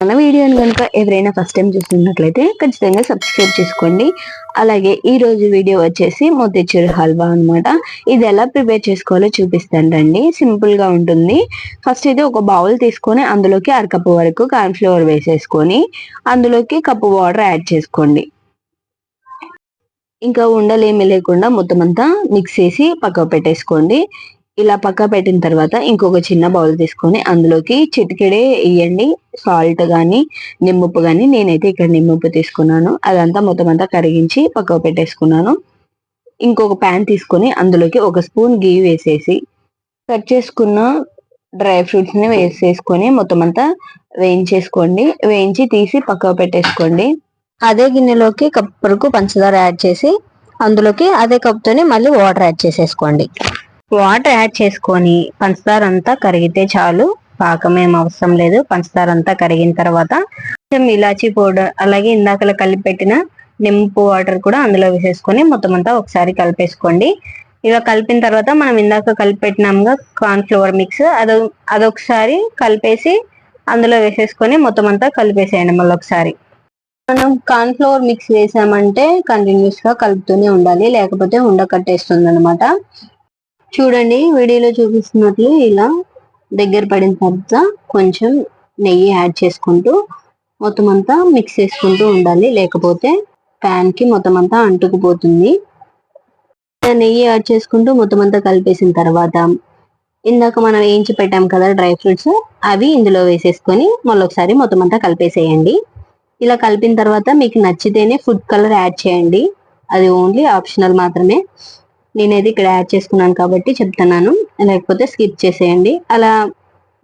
మన వీడియోని కనుక ఎవరైనా ఫస్ట్ టైం చూస్తున్నట్లయితే ఖచ్చితంగా సబ్స్క్రైబ్ చేసుకోండి. అలాగే ఈ రోజు వీడియో వచ్చేసి మోతీచూర్ హల్వా అనమాట ఇది ఎలా ప్రిపేర్ చేసుకోవాలో చూపిస్తాను రండి. సింపుల్గా ఉంటుంది. ఫస్ట్ అయితే ఒక బౌల్ తీసుకొని అందులోకి అరకప్పు వరకు కార్న్ఫ్లవర్ వేసేసుకొని అందులోకి కప్పు వాటర్ యాడ్ చేసుకోండి. ఇంకా ఉండలేమి లేకుండా మొత్తం అంతా మిక్స్ చేసి పక్కకు పెట్టేసుకోండి. ఇలా పక్క పెట్టిన తర్వాత ఇంకొక చిన్న బౌల్ తీసుకొని అందులోకి చిటికెడే వేయండి. సాల్ట్ కానీ నిమ్మప్పు కానీ నేనైతే ఇక్కడ నిమ్మప్పు తీసుకున్నాను. అదంతా మొత్తం అంతా కరిగించి పక్కకు పెట్టేసుకున్నాను. ఇంకొక ప్యాన్ తీసుకొని అందులోకి ఒక స్పూన్ గీ వేసేసి కట్ చేసుకున్న డ్రై ఫ్రూట్స్ని వేసేసుకొని మొత్తం అంతా వేయించేసుకోండి. వేయించి తీసి పక్కకు పెట్టేసుకోండి. అదే గిన్నెలోకి కప్ వరకు పంచదార యాడ్ చేసి అందులోకి అదే కప్తోనే మళ్ళీ వాటర్ యాడ్ చేసేసుకోండి. వాటర్ యాడ్ చేసుకొని పంచదార అంతా కరిగితే చాలు. పాకం ఏం అవసరం లేదు. పంచదార అంతా కరిగిన తర్వాత కొంచెం ఇలాచీ పౌడర్ అలాగే ఇందాకలా కలిపి పెట్టిన నింపు వాటర్ కూడా అందులో వేసేసుకొని మొత్తం అంతా ఒకసారి కలిపేసుకోండి. ఇలా కలిపిన తర్వాత మనం ఇందాక కలిపి పెట్టినాముగా కార్న్ ఫ్లోర్ మిక్స్ అది అదొకసారి కలిపేసి అందులో వేసేసుకొని మొత్తం అంతా కలిపేసేయండి మళ్ళీ ఒకసారి. మనం కార్న్ ఫ్లోర్ మిక్స్ వేసామంటే కంటిన్యూస్గా కలుపుతూనే ఉండాలి లేకపోతే ఉండ కట్టేస్తుంది అనమాట చూడండి వీడియోలో చూపిస్తున్నట్లు ఇలా దగ్గర పడిన తర్వాత కొంచెం నెయ్యి యాడ్ చేసుకుంటూ మొత్తం అంతా మిక్స్ చేసుకుంటూ ఉండాలి. లేకపోతే ప్యాన్కి మొత్తం అంతా అంటుకుపోతుంది. నెయ్యి యాడ్ చేసుకుంటూ మొత్తం అంతా కలిపేసిన తర్వాత ఇందాక మనం వేయించి పెట్టాం కదా డ్రై ఫ్రూట్స్ అవి ఇందులో వేసేసుకొని మళ్ళీ ఒకసారి మొత్తం అంతా కలిపేసేయండి. ఇలా కలిపిన తర్వాత మీకు నచ్చితేనే ఫుడ్ కలర్ యాడ్ చేయండి. అది ఓన్లీ ఆప్షనల్ మాత్రమే. నేనైతే ఇక్కడ యాడ్ చేసుకున్నాను కాబట్టి చెప్తున్నాను. లేకపోతే స్కిప్ చేసేయండి. అలా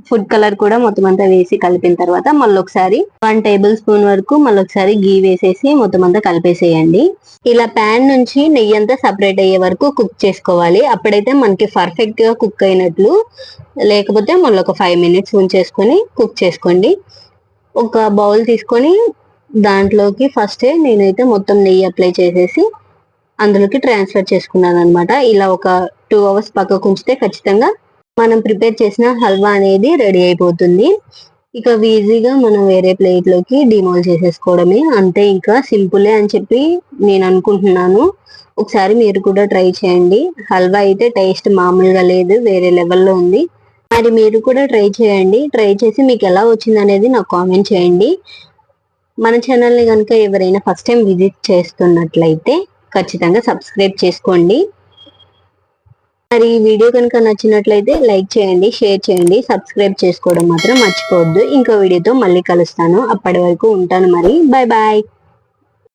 ఫుడ్ కలర్ కూడా మొత్తం అంతా వేసి కలిపిన తర్వాత మళ్ళీ ఒకసారి వన్ టేబుల్ స్పూన్ వరకు మళ్ళీ ఒకసారి గీ వేసేసి మొత్తం అంతా కలిపేసేయండి. ఇలా ప్యాన్ నుంచి నెయ్యి అంతా సపరేట్ అయ్యే వరకు కుక్ చేసుకోవాలి. అప్పుడైతే మనకి పర్ఫెక్ట్గా కుక్ అయినట్లు లేకపోతే మళ్ళీ ఒక ఫైవ్ మినిట్స్ ఉంచేసుకొని కుక్ చేసుకోండి. ఒక బౌల్ తీసుకొని దాంట్లోకి ఫస్టే నేనైతే మొత్తం నెయ్యి అప్లై చేసేసి అందులోకి ట్రాన్స్ఫర్ చేసుకున్నాను అనమాట ఇలా ఒక టూ అవర్స్ పక్కకు ఉంచితే ఖచ్చితంగా మనం ప్రిపేర్ చేసిన హల్వా అనేది రెడీ అయిపోతుంది. ఇక ఈజీగా మనం వేరే ప్లేట్లోకి డిమోల్ చేసేసుకోవడమే. అంతే ఇంకా సింపులే అని చెప్పి నేను అనుకుంటున్నాను. ఒకసారి మీరు కూడా ట్రై చేయండి. హల్వా అయితే టేస్ట్ మామూలుగా లేదు వేరే లెవెల్లో ఉంది. మరి మీరు కూడా ట్రై చేయండి. ట్రై చేసి మీకు ఎలా వచ్చింది అనేది నాకు కామెంట్ చేయండి. మన ఛానల్ని కనుక ఎవరైనా ఫస్ట్ టైం విజిట్ చేస్తున్నట్లయితే ఖచ్చితంగా సబ్స్క్రైబ్ చేసుకోండి. మరి ఈ వీడియో కనుక నచ్చినట్లయితే లైక్ చేయండి షేర్ చేయండి సబ్స్క్రైబ్ చేసుకోవడం మాత్రం మర్చిపోవద్దు. ఇంకో వీడియోతో మళ్ళీ కలుస్తాను. అప్పటి వరకు ఉంటాను మరి. Bye bye.